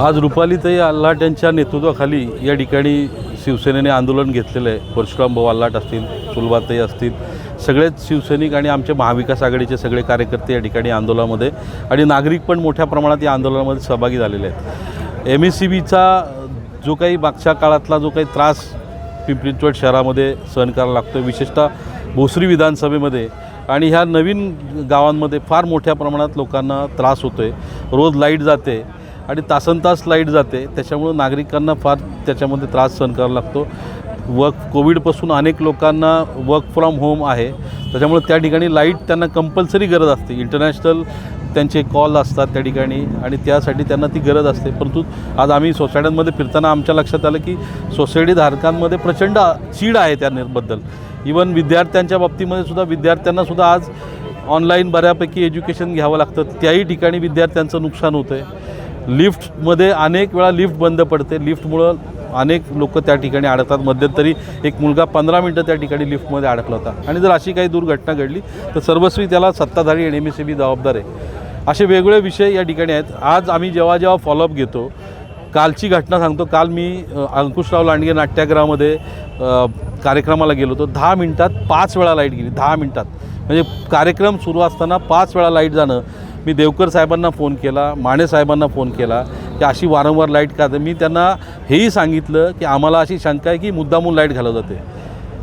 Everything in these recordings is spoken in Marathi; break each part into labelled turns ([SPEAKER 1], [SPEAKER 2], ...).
[SPEAKER 1] आज रुपालीताई आल्हाट यांच्या नेतृत्वाखाली या ठिकाणी शिवसेनेने आंदोलन घेतलेलं आहे. परशुराम भाऊ आल्हाट असतील सुलभाताई असतील सगळेच शिवसैनिक आणि आमचे महाविकास आघाडीचे सगळे कार्यकर्ते या ठिकाणी आंदोलनामध्ये आणि नागरिक पण मोठ्या प्रमाणात या आंदोलनामध्ये सहभागी झालेले आहेत. एम एस सी बीचा जो काही मागच्या काळातला जो काही त्रास पिंपरी शहरामध्ये सहन करायला लागतो आहे विशेषतः भोसरी विधानसभेमध्ये आणि ह्या नवीन गावांमध्ये फार मोठ्या प्रमाणात लोकांना त्रास होतो आहे रोज लाइट जाते. आणि तासन तास लाइट जाते. त्याच्यामुळं नागरिकांना फार त्याच्यामध्ये त्रास सहन करावा लागतो. वर्क कोविडपासून अनेक लोकांना वर्क फ्रॉम होम आहे. त्याच्यामुळे त्या ठिकाणी लाइट त्यांना कंपल्सरी गरज असते. इंटरनॅशनल त्यांचे कॉल असतात त्या ठिकाणी आणि त्यासाठी त्यांना ती गरज असते. परंतु आज आम्ही सोसायट्यांमध्ये फिरताना आमच्या लक्षात आलं की सोसायटी धारकांमध्ये प्रचंड चीड आहे त्याबद्दल. इवन विद्यार्थ्यांच्या बाबतीमध्ये सुद्धा विद्यार्थ्यांना सुद्धा आज ऑनलाईन बऱ्यापैकी एज्युकेशन घ्यावं लागतं. त्याही ठिकाणी विद्यार्थ्यांचं नुकसान होतं आहे लिफ्टमध्ये अनेक वेळा लिफ्ट बंद पडते. लिफ्टमुळं अनेक लोक त्या ठिकाणी अडकतात. मध्यंतरी एक मुलगा पंधरा मिनटं त्या ठिकाणी लिफ्टमध्ये अडकला होता. आणि जर अशी काही दुर्घटना घडली तर सर्वस्वी त्याला सत्ताधारी N M S C B जबाबदार आहे. असे वेगवेगळे विषय या ठिकाणी आहेत. आज आम्ही जेव्हा जेव्हा फॉलोअप घेतो कालची घटना सांगतो. काल मी अंकुशराव लांडगे नाट्यगृहामध्ये कार्यक्रमाला गेलो होतो. दहा मिनटात पाच वेळा लाइट गेली. दहा मिनटात. म्हणजे कार्यक्रम सुरू असताना पाच वेळा लाइट जाणं मी देवकर साहेबांना फोन केला माने साहेबांना फोन केला की अशी वारंवार लाइट का मी त्यांना हेही सांगितलं की आम्हाला अशी शंका आहे की मुद्दामून लाइट घालत जाते.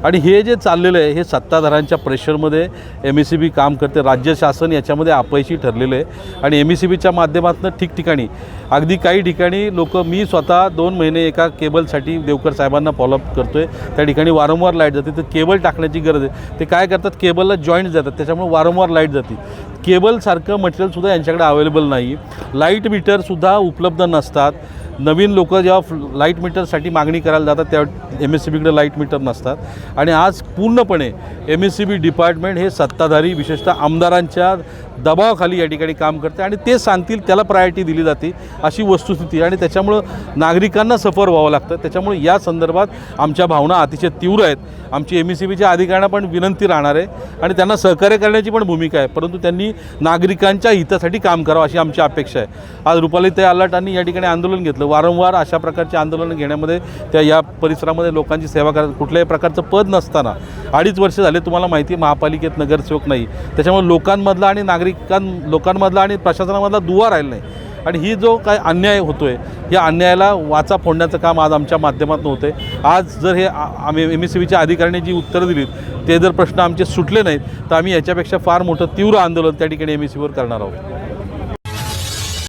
[SPEAKER 1] आणि हे जे चाललेलं आहे हे सत्ताधाऱ्यांच्या प्रेशरमध्ये एम ई सी बी काम करते राज्य शासन याच्यामध्ये अपयशी ठरलेलं आहे. आणि एम ई सी बीच्या माध्यमातून ठिकठिकाणी अगदी काही ठिकाणी लोक मी स्वतः दोन महिने एका केबलसाठी देवकर साहेबांना फॉलोअप करतो आहे त्या ठिकाणी वारंवार लाइट जाते तर केबल टाकण्याची गरज आहे. ते काय करतात केबलला जॉईंट जातात त्याच्यामुळे वारंवार लाइट जाते. केबलसारखं मटेरियलसुद्धा यांच्याकडे अवेलेबल नाही. लाइट मीटरसुद्धा उपलब्ध नसतात. नवीन लोक जेव्हा लाइट मीटरसाठी मागणी करायला जातात त्या एम एस सी बीकडे लाइट मीटर नसतात. आणि आज पूर्णपणे M S C B department हे सत्ताधारी विशेषतः आमदारांच्या दबावाखाली या ठिकाणी काम करते आणि ते सांगतील त्याला प्रायोरिटी दिली जाते अशी वस्तुस्थिती आणि त्याच्यामुळं नागरिकांना सफर व्हावं लागतं. त्याच्यामुळे या संदर्भात आमच्या भावना अतिशय तीव्र आहेत. आमची एम ई सी बीच्या अधिकाऱ्यांना पण विनंती राहणार आहे. आणि त्यांना सहकार्य करण्याची पण भूमिका आहे. परंतु त्यांनी नागरिकांच्या हितासाठी काम करावं अशी आमची अपेक्षा आहे. आज रुपाली ते आलाटांनी या ठिकाणी आंदोलन घेतलं. वारंवार अशा प्रकारचे आंदोलन घेण्यामध्ये त्या या परिसरामध्ये लोकांची सेवा करत कुठल्याही प्रकारचं पद नसताना अडीच वर्ष झाले तुम्हाला माहिती महापालिकेत नगरसेवक नाही. त्याच्यामुळे लोकांमधला आणि नागरिक लोकांमधला आणि प्रशासनामधला दुवा राहिला नाही. आणि ही जो काय अन्याय होतो आहे या अन्यायाला वाचा फोडण्याचं काम आज आमच्या माध्यमातून होतं आहे आज जर हे आम्ही एम एस सी बीच्या अधिकाऱ्यांनी जी उत्तरं दिलीत ते जर प्रश्न आमचे सुटले नाहीत तर आम्ही याच्यापेक्षा फार मोठं तीव्र आंदोलन त्या ठिकाणी एम एस सीवर करणार आहोत.